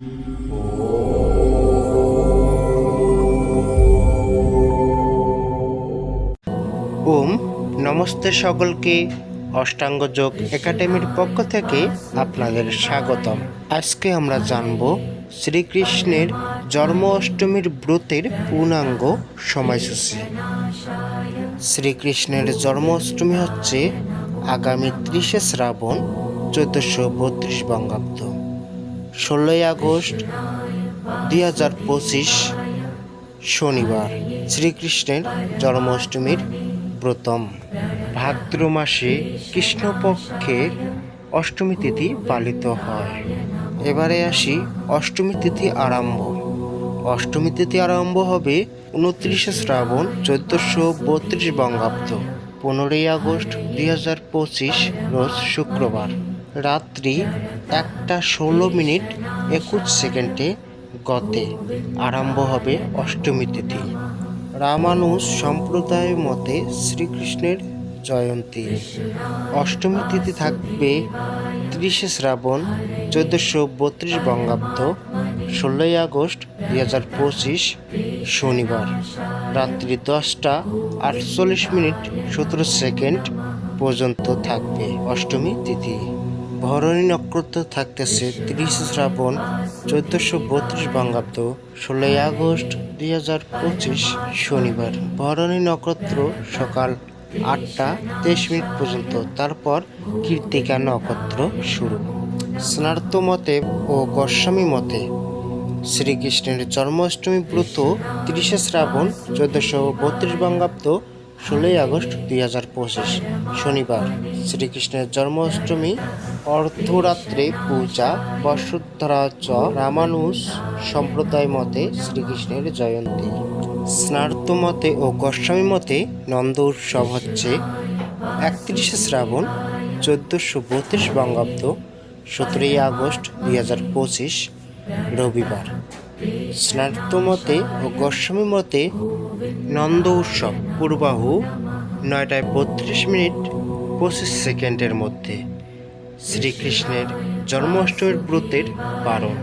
ওম, নমস্তে সকলকে। অষ্টাঙ্গ যোগ একাডেমির পক্ষ থেকে আপনাদের স্বাগতম। আজকে আমরা জানব শ্রীকৃষ্ণের জন্ম অষ্টমীর ব্রতের পূর্ণাঙ্গ সময়সূচি। শ্রীকৃষ্ণের জন্ম অষ্টমী হচ্ছে আগামী ত্রিশে শ্রাবণ চোদ্দোশো বত্রিশ বঙ্গাব্দ। ষোলোই আগস্ট দুই হাজার পঁচিশ শনিবার শ্রীকৃষ্ণের জন্মাষ্টমীর ব্রতম। ভাদ্র মাসে কৃষ্ণপক্ষের অষ্টমী তিথি পালিত হয়। এবারে আসি অষ্টমী তিথি আরম্ভ। অষ্টমী তিথি আরম্ভ হবে উনত্রিশে শ্রাবণ চোদ্দোশো বত্রিশ বঙ্গাব্দ। পনেরোই আগস্ট দুই হাজার পঁচিশ, রোজ শুক্রবার। রাত্রি একটা ষোলো মিনিট একুশ সেকেন্ডে গতে আরম্ভ হবে অষ্টমী তিথি। রামানুজ সম্প্রদায় মতে শ্রীকৃষ্ণের জয়ন্তী। অষ্টমী তিথি থাকবে তিরিশে শ্রাবণ চোদ্দোশো বত্রিশ বঙ্গাব্দ, ষোলোই আগস্ট দুই হাজার পঁচিশ শনিবার। রাত্রি দশটা আটচল্লিশ মিনিট সতেরো সেকেন্ড পর্যন্ত থাকবে অষ্টমী তিথি। ভরণী নক্ষত্র থাকতেছে তিরিশে শ্রাবণ চোদ্দোশো বত্রিশ বঙ্গাব্দ, ষোলোই আগস্ট দুই হাজার পঁচিশ শনিবার। ভরণী নক্ষত্র সকাল আটটা তেইশ মিনিট পর্যন্ত। তারপর কীর্তিকা নক্ষত্র শুরু। স্নার্ত মতে ও গোস্বামী মতে শ্রীকৃষ্ণের জন্মাষ্টমী ব্রত তিরিশে শ্রাবণ চোদ্দোশো বত্রিশ বঙ্গাব্দ ষোলোই আগস্ট দুই হাজার পঁচিশ, শনিবার শ্রীকৃষ্ণের জন্মাষ্টমী, অর্ধরাত্রে পূজা বসুদ্ধরা চ রামানুজ সম্প্রদায় মতে শ্রীকৃষ্ণের জয়ন্তী। স্নার্ত মতে ও গোস্বামী মতে নন্দ উৎসব হচ্ছে একত্রিশে শ্রাবণ, চোদ্দোশো বত্রিশ বঙ্গাব্দ, সতেরোই আগস্ট দুই হাজার পঁচিশ রবিবার। স্নার্ত মতে ও গোস্বামী মতে নন্দ উৎসব পূর্বাহু নয়টায় বত্রিশ মিনিট পঁচিশ সেকেন্ডের মধ্যে শ্রীকৃষ্ণের জন্মাষ্টমীর ব্রতের পালন।